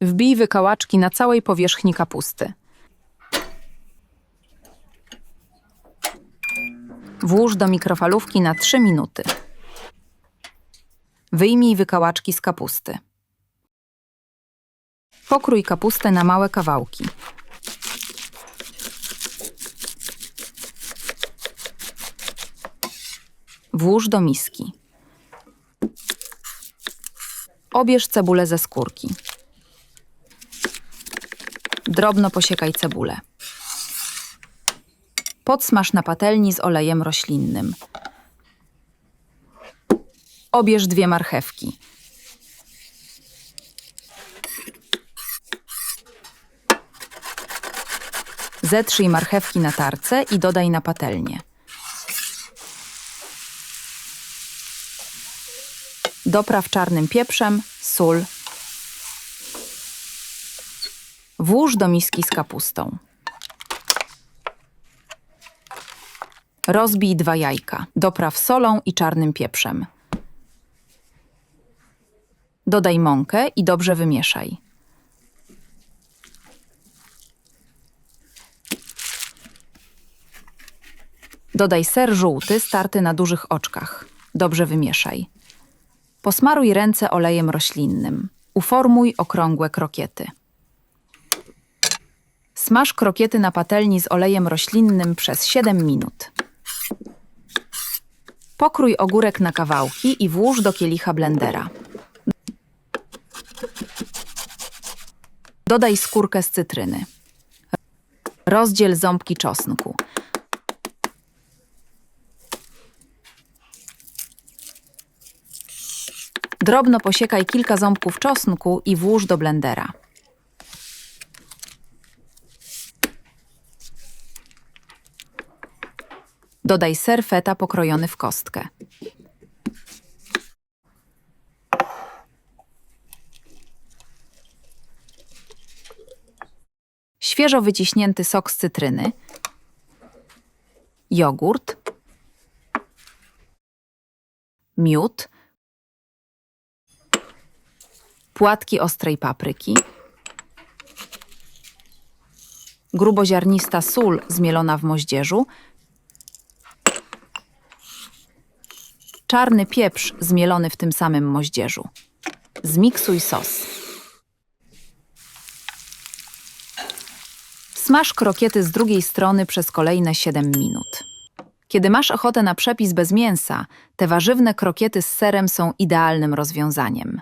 Wbij wykałaczki na całej powierzchni kapusty. Włóż do mikrofalówki na 3 minuty. Wyjmij wykałaczki z kapusty. Pokrój kapustę na małe kawałki. Włóż do miski. Obierz cebulę ze skórki. Drobno posiekaj cebulę. Podsmaż na patelni z olejem roślinnym. Obierz dwie marchewki. Zetrzyj marchewki na tarce i dodaj na patelnię. Dopraw czarnym pieprzem, sól. Włóż do miski z kapustą. Rozbij dwa jajka. Dopraw solą i czarnym pieprzem. Dodaj mąkę i dobrze wymieszaj. Dodaj ser żółty starty na dużych oczkach. Dobrze wymieszaj. Posmaruj ręce olejem roślinnym. Uformuj okrągłe krokiety. Smaż krokiety na patelni z olejem roślinnym przez 7 minut. Pokrój ogórek na kawałki i włóż do kielicha blendera. Dodaj skórkę z cytryny. Rozdziel ząbki czosnku. Drobno posiekaj kilka ząbków czosnku i włóż do blendera. Dodaj ser feta pokrojony w kostkę. Świeżo wyciśnięty sok z cytryny. Jogurt. Miód. Płatki ostrej papryki. Gruboziarnista sól zmielona w moździerzu. Czarny pieprz zmielony w tym samym moździerzu. Zmiksuj sos. Smaż krokiety z drugiej strony przez kolejne 7 minut. Kiedy masz ochotę na przepis bez mięsa, te warzywne krokiety z serem są idealnym rozwiązaniem.